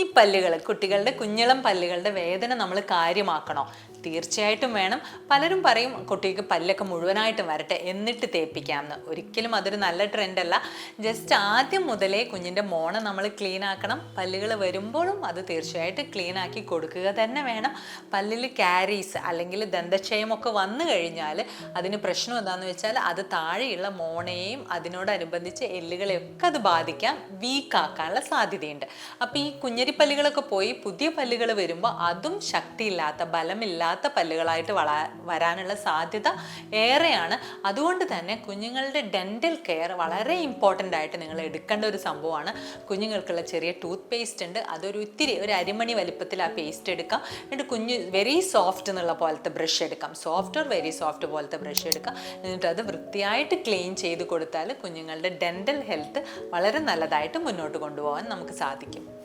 കുഞ്ഞിപ്പല്ലുകൾ കുട്ടികളുടെ കുഞ്ഞിളം പല്ലുകളുടെ വേദന നമ്മൾ കാര്യമാക്കണോ? തീർച്ചയായിട്ടും വേണം. പലരും പറയും കുട്ടിക്ക് പല്ലൊക്കെ മുഴുവനായിട്ടും വരട്ടെ എന്നിട്ട് തേപ്പിക്കാമെന്ന്. ഒരിക്കലും അതൊരു നല്ല ട്രെൻഡ് അല്ല ജസ്റ്റ് ആദ്യം മുതലേ കുഞ്ഞിന്റെ മോണ നമ്മൾ ക്ലീൻ ആക്കണം. പല്ലുകൾ വരുമ്പോഴും അത് തീർച്ചയായിട്ടും ക്ലീൻ ആക്കി കൊടുക്കുക തന്നെ വേണം. പല്ലിൽ ക്യാരീസ് അല്ലെങ്കിൽ ദന്തക്ഷയമൊക്കെ വന്നു കഴിഞ്ഞാൽ അതിന് പ്രശ്നം എന്താണെന്ന് വെച്ചാൽ അത് താഴെയുള്ള മോണയെയും അതിനോടനുബന്ധിച്ച് എല്ലുകളെയൊക്കെ അത് ബാധിക്കാം വീക്കാക്കാനുള്ള സാധ്യതയുണ്ട്. അപ്പോൾ ഈ കുഞ്ഞരിപ്പല്ലുകളൊക്കെ പോയി പുതിയ പല്ലുകൾ വരുമ്പോൾ അതും ശക്തിയില്ലാത്ത ബലമില്ലാത്ത പല്ലുകളായിട്ട് വള വരാനുള്ള സാധ്യത ഏറെയാണ്. അതുകൊണ്ട് തന്നെ കുഞ്ഞുങ്ങളുടെ ഡെന്റൽ കെയർ വളരെ ഇമ്പോർട്ടന്റ് ആയിട്ട് നിങ്ങൾ എടുക്കേണ്ട ഒരു സംഭവമാണ്. കുഞ്ഞുങ്ങൾക്കുള്ള ചെറിയ ടൂത്ത് പേസ്റ്റ് ഉണ്ട്. അതൊരു ഇത്തിരി ഒരു അരിമണി വലിപ്പത്തിൽ ആ പേസ്റ്റ് എടുക്കാം. എന്നിട്ട് കുഞ്ഞ് വെരി സോഫ്റ്റ് എന്നുള്ള പോലത്തെ ബ്രഷ് എടുക്കാം. സോഫ്റ്റ് ഓർ വെരി സോഫ്റ്റ് പോലത്തെ ബ്രഷ് എടുക്കാം. എന്നിട്ട് അത് വൃത്തിയായിട്ട് ക്ലീൻ ചെയ്ത് കൊടുത്താൽ കുഞ്ഞുങ്ങളുടെ ഡെന്റൽ ഹെൽത്ത് വളരെ നല്ലതായിട്ട് മുന്നോട്ട് കൊണ്ടുപോകാൻ നമുക്ക് സാധിക്കും.